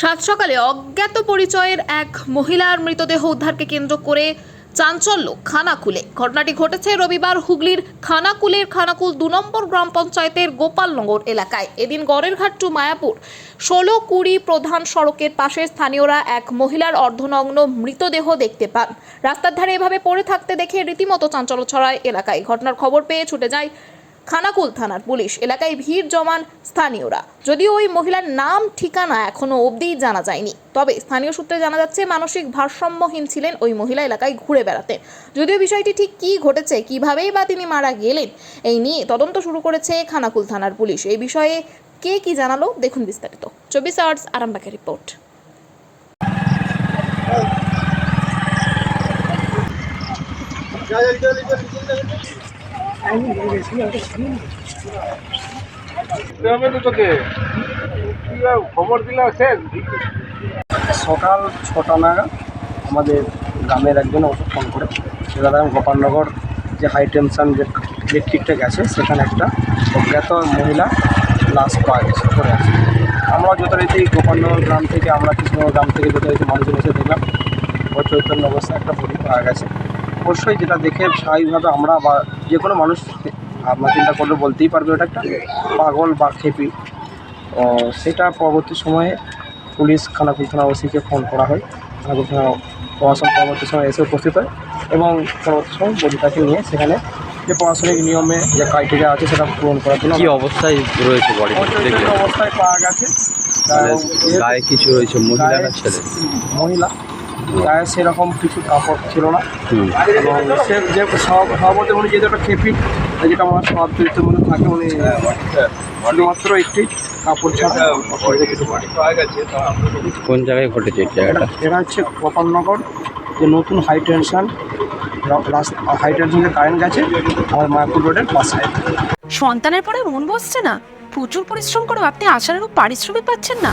সাত সকালে অজ্ঞাত পরিচয়ের এক মহিলার মৃতদেহ উদ্ধারকে কেন্দ্র করে চাঞ্চল্য খানাকুলে। ঘটনাটি ঘটেছে রবিবার হুগলির খানাকুলের খানাকুল দু নম্বর গ্রাম পঞ্চায়েতের গোপালনগর এলাকায়। এদিন গড়েরঘাট টু মায়াপুর ষোলো কুড়ি প্রধান সড়কের পাশে স্থানীয়রা এক মহিলার অর্ধনগ্ন মৃতদেহ দেখতে পান। রাস্তার ধারে এভাবে পড়ে থাকতে দেখে রীতিমতো চাঞ্চল্য ছড়ায় এলাকায়। ঘটনার খবর পেয়ে ছুটে যায় খানাকুল থানার পুলিশ এলাকায় ভিড় জমান স্থানীয়রা যদিও ওই মহিলার নাম ঠিকানা এখনও অবধি জানা যায়নি তবে স্থানীয় সূত্রে জানা যাচ্ছে মানসিক ভারসাম্যহীন ছিলেন ওই মহিলা এলাকায় ঘুরে বেড়াতেন যদিও বিষয়টি ঠিক কী ঘটেছে কিভাবেই বা তিনি মারা গেলেন এই নিয়ে তদন্ত শুরু করেছে খানাকুল থানার পুলিশ এই বিষয়ে কে কি জানালো দেখুন বিস্তারিত চব্বিশ আওয়ার্স আরামবাগের রিপোর্ট খবর সকাল ছটা নাগাদ আমাদের গ্রামের একজন ওকে ফোন করে আমি গোপালনগর যে হাই টেনশন যে ইলেকট্রিকটা গেছে, সেখানে একটা অজ্ঞাত মহিলা লাশ পাওয়া গেছে, পড়ে আছে। আমরা যথারীতি গোপালনগর গ্রাম থেকে, আমরা কৃষ্ণনগর গ্রাম থেকে যথারীতি মানুষজন এসে দেখলাম। ওই চৈতন্য অবস্থায় একটা বডি পাওয়া গেছে। অবশ্যই যেটা দেখে স্বাভাবিকভাবে আমরা বা যে কোনো মানুষ আপনার চিন্তা করলে বলতেই পারবে ওটা একটা পাগল বা খেপি। সেটা পরবর্তী সময়ে পুলিশ খানাকুল থানা ওসিকে ফোন করা হয়। খানাকুল থানা প্রশাসন পরবর্তী সময় এসে উপস্থিত হয় এবং পরবর্তী সময় বডিটাকে নিয়ে সেখানে যে প্রশাসনিক নিয়মে যে ক্রাইটেরিয়া আছে সেটা পূরণ করার জন্য কি অবস্থায় রয়েছে বডি অবস্থায় পাওয়া গেছে। মানে গায়ে কিছু রয়েছে মহিলা ছেলে? মহিলা। গায়ে সেরকম কিছু কাপড় ছিল না। এবং সে যে স্বভাবতে উনি যেহেতু একটা খেপি যেটা আমার স্বভাব চরিত্রের মধ্যে থাকে উনি শুধুমাত্র একটি কাপড় ছাড়া কিছু পায় কোন জায়গায় ঘটেছে এটা জায়গাটা? এটা হচ্ছে গোপালনগর যে নতুন হাই টেনশন হাই টেনশন যে কারেন্ট গেছে আমার মায়াপুর রোডের পাশে। সন্তানের পরে মন বসছে না? প্রচুর পরিশ্রম করেও আপনি আশানুরূপ পারিশ্রমিক পাচ্ছেন না?